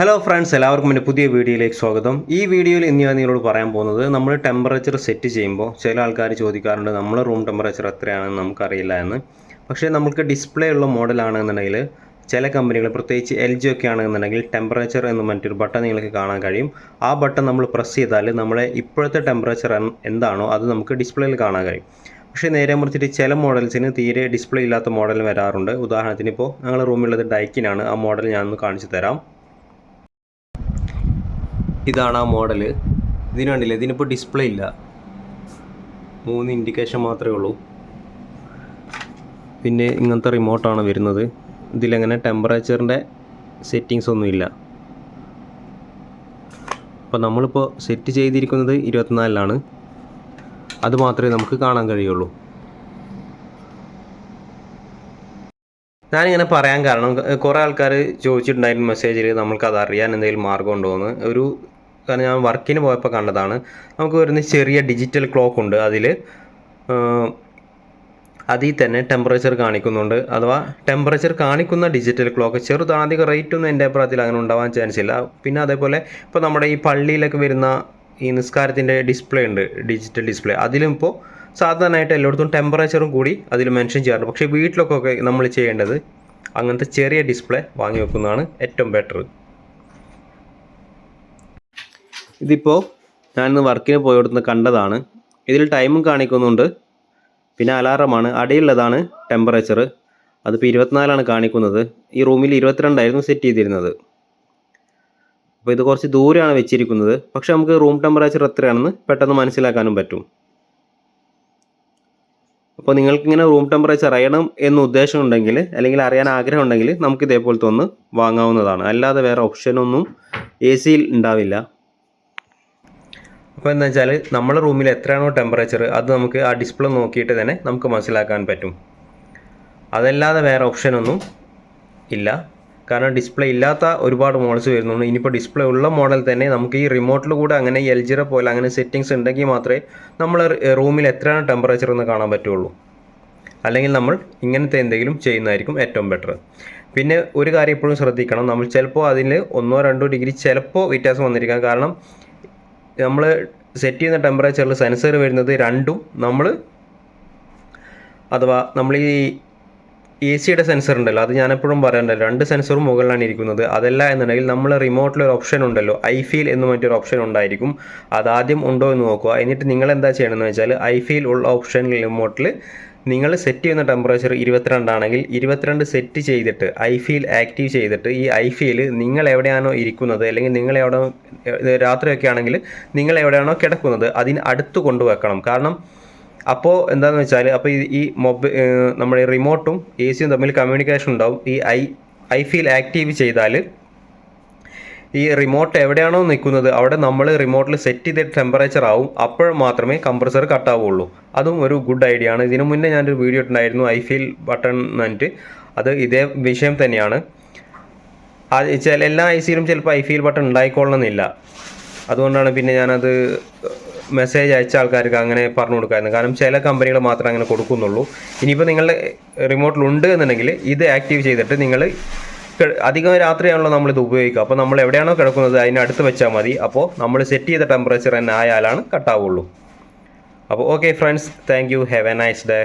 Hello friends എല്ലാവർക്കും എന്റെ പുതിയ വീഡിയോയിലേക്ക് സ്വാഗതം. ഈ വീഡിയോയിൽ ഇന്ന് ഞാൻ നിങ്ങളോട് പറയാൻ പോകുന്നത് നമ്മൾ ടെമ്പറേച്ചർ സെറ്റ് ചെയ്യുമ്പോൾ ചില ആൾക്കാർ ചോദിക്കാറുണ്ട് നമ്മളെ റൂം ടെമ്പറേച്ചർ എത്രയാണെന്ന് നമുക്കറിയില്ല എന്ന്. പക്ഷേ നമുക്ക് ഡിസ്പ്ലേ ഉള്ള മോഡലാണെന്നുണ്ടെങ്കിൽ ചില കമ്പനികൾ പ്രത്യേകിച്ച് എൽ ജി ഒക്കെ ആണെന്നുണ്ടെങ്കിൽ ടെമ്പറേച്ചർ എന്ന് മറ്റൊരു ബട്ടൺ നിങ്ങൾക്ക് കാണാൻ കഴിയും. ആ ബട്ടൺ നമ്മൾ പ്രസ് ചെയ്താൽ നമ്മളെ ഇപ്പോഴത്തെ ടെമ്പറേച്ചർ എന്താണോ അത് നമുക്ക് ഡിസ്പ്ലേയിൽ കാണാൻ കഴിയും. പക്ഷേ നേരെ മറിച്ചിട്ട് ചില മോഡൽസിന് തീരെ ഡിസ്പ്ലേ ഇല്ലാത്ത മോഡൽ വരാറുണ്ട്. ഉദാഹരണത്തിന് ഇപ്പോൾ ഞങ്ങളുടെ റൂമിലുള്ളത് ഡൈക്കിനാണ് ആ മോഡൽ ഞാനൊന്ന് കാണിച്ചു തരാം. ഇതാണ് ആ മോഡൽ ഇതിന് കണ്ടില്ല? ഇതിനിപ്പോൾ ഡിസ്പ്ലേ ഇല്ല. മൂന്ന് ഇൻഡിക്കേഷൻ മാത്രമേ ഉള്ളൂ. പിന്നെ ഇങ്ങനത്തെ റിമോട്ടാണ് വരുന്നത്. ഇതിലങ്ങനെ ടെമ്പറേച്ചറിന്റെ സെറ്റിങ്സ് ഒന്നുമില്ല അപ്പോൾ നമ്മളിപ്പോൾ സെറ്റ് ചെയ്തിരിക്കുന്നത് ഇരുപത്തിനാലിലാണ്. അത് മാത്രമേ നമുക്ക് കാണാൻ കഴിയുള്ളൂ. ഞാനിങ്ങനെ പറയാൻ കാരണം കുറേ ആൾക്കാർ ചോദിച്ചിട്ടുണ്ടായിരുന്നു മെസ്സേജിൽ നമ്മൾക്കത് അറിയാൻ എന്തെങ്കിലും മാർഗം ഉണ്ടോ എന്ന് ഒരു കാരണം ഞാൻ വർക്കിന് പോയപ്പോൾ കണ്ടതാണ്. നമുക്ക് വരുന്ന ചെറിയ ഡിജിറ്റൽ ക്ലോക്ക് ഉണ്ട് അതിൽ അതിൽ തന്നെ ടെമ്പറേച്ചർ കാണിക്കുന്നുണ്ട്. അഥവാ ടെമ്പറേച്ചർ കാണിക്കുന്ന ഡിജിറ്റൽ ക്ലോക്ക് ചെറുതാണ് അധികം റേറ്റ് ഒന്നും എന്റെ അഭിപ്രായത്തിൽ അങ്ങനെ ഉണ്ടാവാൻ ചാൻസ് ഇല്ല. പിന്നെ അതേപോലെ ഇപ്പോൾ നമ്മുടെ ഈ പള്ളിയിലൊക്കെ വരുന്ന ഈ നിസ്കാരത്തിന്റെ ഡിസ്പ്ലേ ഉണ്ട് ഡിജിറ്റൽ ഡിസ്പ്ലേ അതിലും ഇപ്പോൾ സാധാരണയായിട്ട് എല്ലായിടത്തും ടെമ്പറേച്ചറും കൂടി അതിൽ മെൻഷൻ ചെയ്യാറുണ്ട്. പക്ഷേ വീട്ടിലൊക്കെ നമ്മൾ ചെയ്യേണ്ടത് അങ്ങനത്തെ ചെറിയ ഡിസ്പ്ലേ വാങ്ങി വെക്കുന്നതാണ് ഏറ്റവും ബെറ്റർ ഇതിപ്പോൾ ഞാനിന്ന് വർക്കിന് പോയിടത്തുനിന്ന് കണ്ടതാണ്. ഇതിൽ ടൈമും കാണിക്കുന്നുണ്ട്. പിന്നെ അലാറമാണ്. അടിയുള്ളതാണ് ടെമ്പറേച്ചർ അതിപ്പോൾ ഇരുപത്തിനാലാണ് കാണിക്കുന്നത്. ഈ റൂമിൽ ഇരുപത്തിരണ്ടായിരുന്നു സെറ്റ് ചെയ്തിരുന്നത്. അപ്പോൾ ഇത് കുറച്ച് ദൂരെയാണ് വെച്ചിരിക്കുന്നത്. പക്ഷേ നമുക്ക് റൂം ടെമ്പറേച്ചർ എത്രയാണെന്ന് പെട്ടെന്ന് മനസ്സിലാക്കാനും പറ്റും. അപ്പോൾ നിങ്ങൾക്കിങ്ങനെ റൂം ടെമ്പറേച്ചർ അറിയണം എന്ന് ഉദ്ദേശമുണ്ടെങ്കിൽ അല്ലെങ്കിൽ അറിയാൻ ആഗ്രഹം ഉണ്ടെങ്കിൽ നമുക്ക് ഇതേപോലത്തെ ഒന്ന് വാങ്ങാവുന്നതാണ്. അല്ലാതെ വേറെ ഓപ്ഷനൊന്നും എ സിയിൽ ഉണ്ടാവില്ല. അപ്പോൾ എന്താ വെച്ചാൽ നമ്മുടെ റൂമിൽ എത്രയാണോ ടെമ്പറേച്ചർ അത് നമുക്ക് ആ ഡിസ്പ്ലേ നോക്കിയിട്ട് തന്നെ നമുക്ക് മനസ്സിലാക്കാൻ പറ്റും. അതല്ലാതെ വേറെ ഓപ്ഷനൊന്നും ഇല്ല. കാരണം ഡിസ്പ്ലേ ഇല്ലാത്ത ഒരുപാട് മോഡൽസ് വരുന്നുണ്ട്. ഇനിയിപ്പോൾ ഡിസ്പ്ലേ ഉള്ള മോഡൽ തന്നെ നമുക്ക് ഈ റിമോട്ടിൽ കൂടെ അങ്ങനെ എൽ ജിറ പോലെ അങ്ങനെ സെറ്റിങ്സ് ഉണ്ടെങ്കിൽ മാത്രമേ നമ്മൾ റൂമിൽ എത്രയാണ് ടെമ്പറേച്ചർ എന്ന് കാണാൻ പറ്റുള്ളൂ. അല്ലെങ്കിൽ നമ്മൾ ഇങ്ങനത്തെ എന്തെങ്കിലും ചെയ്യുന്നതായിരിക്കും ഏറ്റവും ബെറ്റർ പിന്നെ ഒരു കാര്യം എപ്പോഴും ശ്രദ്ധിക്കണം. നമ്മൾ ചിലപ്പോൾ അതിൽ ഒന്നോ രണ്ടോ ഡിഗ്രി ചിലപ്പോൾ വ്യത്യാസം വന്നിരിക്കാം. കാരണം നമ്മൾ സെറ്റ് ചെയ്യുന്ന ടെമ്പറേച്ചറിൽ സെൻസർ വരുന്നത് രണ്ടും നമ്മൾ അഥവാ നമ്മൾ ഈ എ സിയുടെ സെൻസർ ഉണ്ടല്ലോ അത് ഞാനെപ്പോഴും പറയണ്ടല്ലോ രണ്ട് സെൻസറും മുകളിലാണ് ഇരിക്കുന്നത്. അതല്ല എന്നുണ്ടെങ്കിൽ നമ്മൾ റിമോട്ടിൽ ഒരു ഓപ്ഷൻ ഉണ്ടല്ലോ. ഐ ഫീൽ എന്ന് മറ്റൊരു ഓപ്ഷൻ ഉണ്ടായിരിക്കും. അതാദ്യം ഉണ്ടോ എന്ന് നോക്കുക. എന്നിട്ട് നിങ്ങൾ എന്താ ചെയ്യണമെന്ന് വെച്ചാൽ ഐ ഫീൽ ഉള്ള ഓപ്ഷൻ റിമോട്ടിൽ നിങ്ങൾ സെറ്റ് ചെയ്യുന്ന ടെമ്പറേച്ചർ ഇരുപത്തിരണ്ടാണെങ്കിൽ ഇരുപത്തിരണ്ട് സെറ്റ് ചെയ്തിട്ട് ഐ ഫീൽ ആക്റ്റീവ് ചെയ്തിട്ട് ഈ ഐ ഫീൽ നിങ്ങൾ എവിടെയാണോ ഇരിക്കുന്നത് അല്ലെങ്കിൽ നിങ്ങൾ എവിടെ രാത്രിയൊക്കെ ആണെങ്കിൽ നിങ്ങൾ എവിടെയാണോ കിടക്കുന്നത് അതിന് അടുത്ത് കൊണ്ടുവെക്കണം. കാരണം അപ്പോൾ എന്താണെന്ന് വെച്ചാൽ അപ്പോൾ ഈ മൊബൈൽ നമ്മുടെ റിമോട്ടും എ സിയും തമ്മിൽ കമ്മ്യൂണിക്കേഷൻ ഉണ്ടാവും. ഈ ഐ ഐ ഫീൽ ആക്റ്റീവ് ചെയ്താൽ ഈ റിമോട്ട് എവിടെയാണോ നിൽക്കുന്നത് അവിടെ നമ്മൾ റിമോട്ടിൽ സെറ്റ് ചെയ്ത ടെമ്പറേച്ചർ ആവും. അപ്പോൾ മാത്രമേ കംപ്രസർ കട്ടാവുള്ളൂ അതും ഒരു ഗുഡ് ഐഡിയ ആണ്. ഇതിനു മുന്നേ ഞാനൊരു വീഡിയോ ഇട്ടുണ്ടായിരുന്നു ഐ ഫീൽ ബട്ടൺ എന്നിട്ട്. അത് ഇതേ വിഷയം തന്നെയാണ്. എല്ലാ ഐ സിയിലും ചിലപ്പോൾ ഐ ഫീൽ ബട്ടൺ ഉണ്ടായിക്കൊള്ളണമെന്നില്ല അതുകൊണ്ടാണ് പിന്നെ ഞാനത് മെസ്സേജ് അയച്ച ആൾക്കാർക്ക് അങ്ങനെ പറഞ്ഞു കൊടുക്കായിരുന്നു. കാരണം ചില കമ്പനികൾ മാത്രമേ അങ്ങനെ കൊടുക്കുന്നുള്ളൂ. ഇനിയിപ്പോൾ നിങ്ങളുടെ റിമോട്ടിലുണ്ട് എന്നുണ്ടെങ്കിൽ ഇത് ആക്റ്റീവ് ചെയ്തിട്ട് നിങ്ങൾ അധികം രാത്രിയാണല്ലോ നമ്മളിത് ഉപയോഗിക്കുക. അപ്പോൾ നമ്മൾ എവിടെയാണോ കിടക്കുന്നത് അതിനടുത്ത് വെച്ചാൽ മതി. അപ്പോൾ നമ്മൾ സെറ്റ് ചെയ്ത ടെമ്പറേച്ചർ തന്നെ ആയാലാണ് കട്ടാവുള്ളൂ അപ്പോൾ okay friends thank you have a nice day